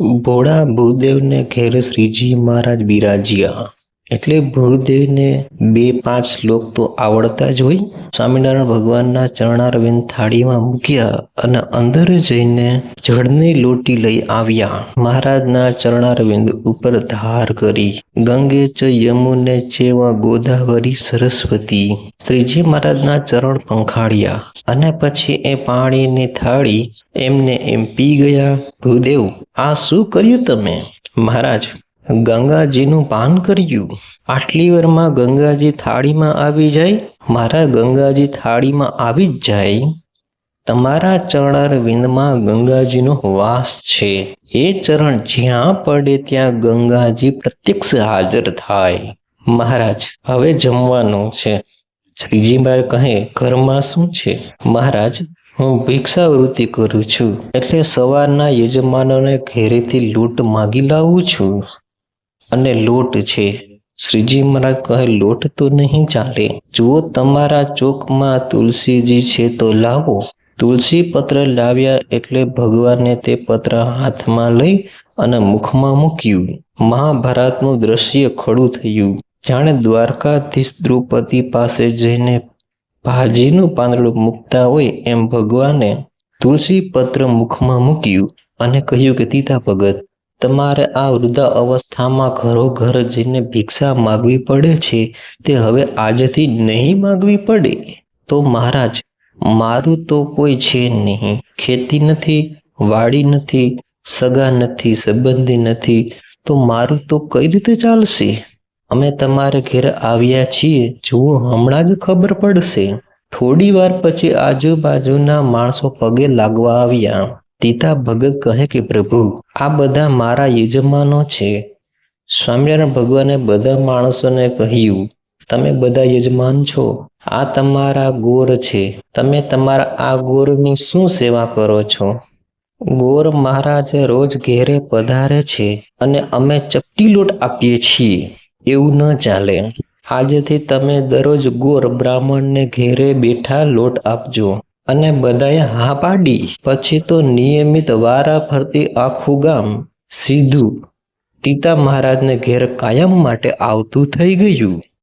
ભોળા ભૂદેવને ઘેર શ્રીજી મહારાજ બિરાજ્યા. એટલે ભૂદેવને બે પાંચ શ્લોક તો આવડતા જ હોય. સ્વામિનારાયણ ભગવાનના ચરણારવિંદ થાળીમાં મૂક્યા અને અંદર જઈને જળની લોટી લઈ આવ્યા. મહારાજના ચરણારવિંદ ઉપર ધાર કરી. ગંગે ચ યમુને ચેવા ગોદાવરી સરસ્વતી. શ્રીજી મહારાજના ચરણ પંખાળ્યા અને પછી એ પાણીની થાળી એમને એમ પી ગયા, ભૂદેવ, આ શું કર્યું તમે? મહારાજ ગંગાજીનું પાન કર્યું. આટલી વારમાં ગંગાજી થાળીમાં આવી જાય, મારા ગંગાજી થાળીમાં આવી જ જાય. તમારા ચરણાર વિંદમાં ગંગાજીનો વાસ છે. એ ચરણ જ્યાં પડે ત્યાં ગંગાજી પ્રત્યક્ષ હાજર થાય. મહારાજ, હવે જમવાનું છે. શ્રીજીભાઈ કહે, ઘરમાં શું છે? મહારાજ, હું ભિક્ષાવૃત્તિ કરું છું. એટલે સવારના યજમાનોને ઘેરેથી લૂંટ માગી લાવું છું. અને લોટ છે. શ્રીજી મહારાજ કહે, લોટ તો નહીં ચાલે. જુઓ તમારા ચોકમાં તુલસીજી છે તો લાવો. તુલસી પત્ર લાવ્યા એટલે ભગવાને તે પત્ર હાથમાં લઈ અને મુખમાં મૂક્યું. મહાભારતનું દ્રશ્ય ખડું થયું. જાણે દ્વારકાધીશ દ્રૌપદી પાસે જઈને ભાજીનું પાંદડું મૂકતા હોય એમ ભગવાને તુલસી પત્ર મુખમાં મૂક્યું અને કહ્યું કે, તીતા ભગત તમારે આ વૃદ્ધા અવસ્થામાં ઘરો ઘર જઈને ભિક્ષા માગવી પડે છે? તે હવે આજથી નહીં માગવી પડે? તો મહારાજ, મારું તો કોઈ છે નહીં. ખેતી નથી, વાડી નથી, સગા નથી, સંબંધી નથી. તો મારું તો કઈ રીતે ચાલશે? અમે તમારે ઘેર આવ્યા છીએ. જુઓ હમણાં જ ખબર પડશે. થોડી વાર પછી આજુબાજુના માણસો પગે લાગવા આવ્યા. તીતા ભગત કહે કે, પ્રભુ, આ બધા મારા યજમાનો છે. સ્વામિનારાયણ ભગવાને બધા માણસોને કહ્યું, તમે બધા યજમાન છો. આ તમારા ગોર છે. તમે તમારા આ ગોરની શું સેવા કરો છો? ગોર મહારાજ રોજ ઘેરે પધારે છે અને અમે ચપટી લોટ આપીએ છીએ. એવું ન ચાલે. આજથી તમે દરરોજ ગોર બ્રાહ્મણને ઘેરે બેઠા લોટ આપજો. અને બધાએ હા પાડી. પછી તો નિયમિત વારા ફરતી આખું ગામ સીધું તીતા મહારાજને ઘેર કાયમ માટે આવતું થઈ ગયું.